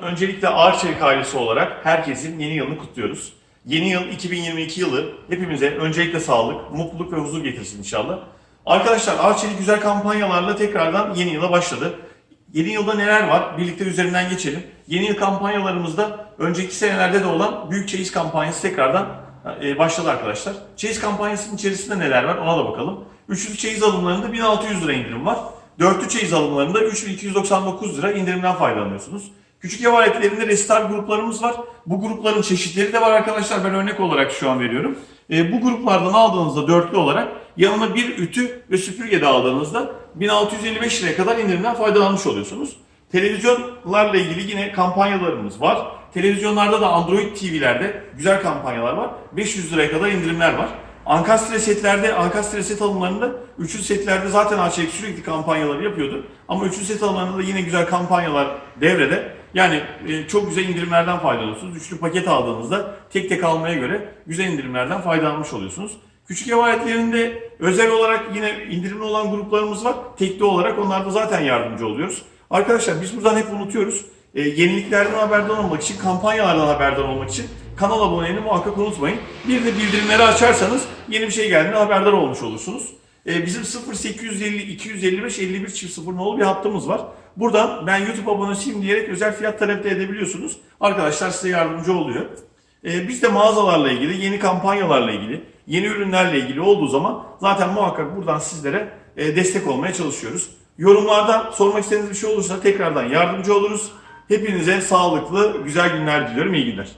öncelikle Arçelik ailesi olarak herkesin yeni yılını kutluyoruz. Yeni yıl 2022 yılı hepimize öncelikle sağlık, mutluluk ve huzur getirsin inşallah. Arkadaşlar Arçelik güzel kampanyalarla tekrardan yeni yıla başladı. Yeni yılda neler var? Birlikte üzerinden geçelim. Yeni yıl kampanyalarımızda önceki senelerde de olan büyük çeyiz kampanyası tekrardan e, başladı arkadaşlar. Çeyiz kampanyasının içerisinde neler var ona da bakalım. Üçlü çeyiz alımlarında 1600 lira indirim var. Dörtlü çeyiz alımlarında 3299 lira indirimden faydalanıyorsunuz. Küçük ev aletlerinde restar gruplarımız var. Bu grupların çeşitleri de var arkadaşlar. Ben örnek olarak şu an veriyorum. E, bu gruplardan aldığınızda dörtlü olarak yanına bir ütü ve süpürge de aldığınızda 1655 liraya kadar indirimden faydalanmış oluyorsunuz. Televizyonlarla ilgili yine kampanyalarımız var. Televizyonlarda da Android TV'lerde güzel kampanyalar var. 500 liraya kadar indirimler var. Ankastre setlerde, Ankastre set alımlarında, üçlü setlerde zaten Arçelik sürekli kampanyaları yapıyordu. Ama üçlü set alımlarında da yine güzel kampanyalar devrede. Yani e, çok güzel indirimlerden faydalanıyorsunuz. Üçlü paket aldığınızda tek tek almaya göre güzel indirimlerden faydalanmış oluyorsunuz. Küçük ev aletlerinde özel olarak yine indirimli olan gruplarımız var. Tekli olarak onlarda zaten yardımcı oluyoruz. Arkadaşlar biz buradan hep unutuyoruz. E, yeniliklerden haberdar olmak için, kampanyalardan haberdar olmak için kanal aboneliğini muhakkak unutmayın. Bir de bildirimleri açarsanız yeni bir şey geldiğinde haberdar olmuş olursunuz. E, bizim 0850 255 51 çift 0 nolu bir hattımız var. Buradan ben YouTube abonesiyim diyerek özel fiyat talep de edebiliyorsunuz. Arkadaşlar size yardımcı oluyor. E, biz de mağazalarla ilgili, yeni kampanyalarla ilgili, yeni ürünlerle ilgili olduğu zaman zaten muhakkak buradan sizlere e, destek olmaya çalışıyoruz. Yorumlarda sormak istediğiniz bir şey olursa tekrardan yardımcı oluruz. Hepinize sağlıklı, güzel günler diliyorum. İyi günler.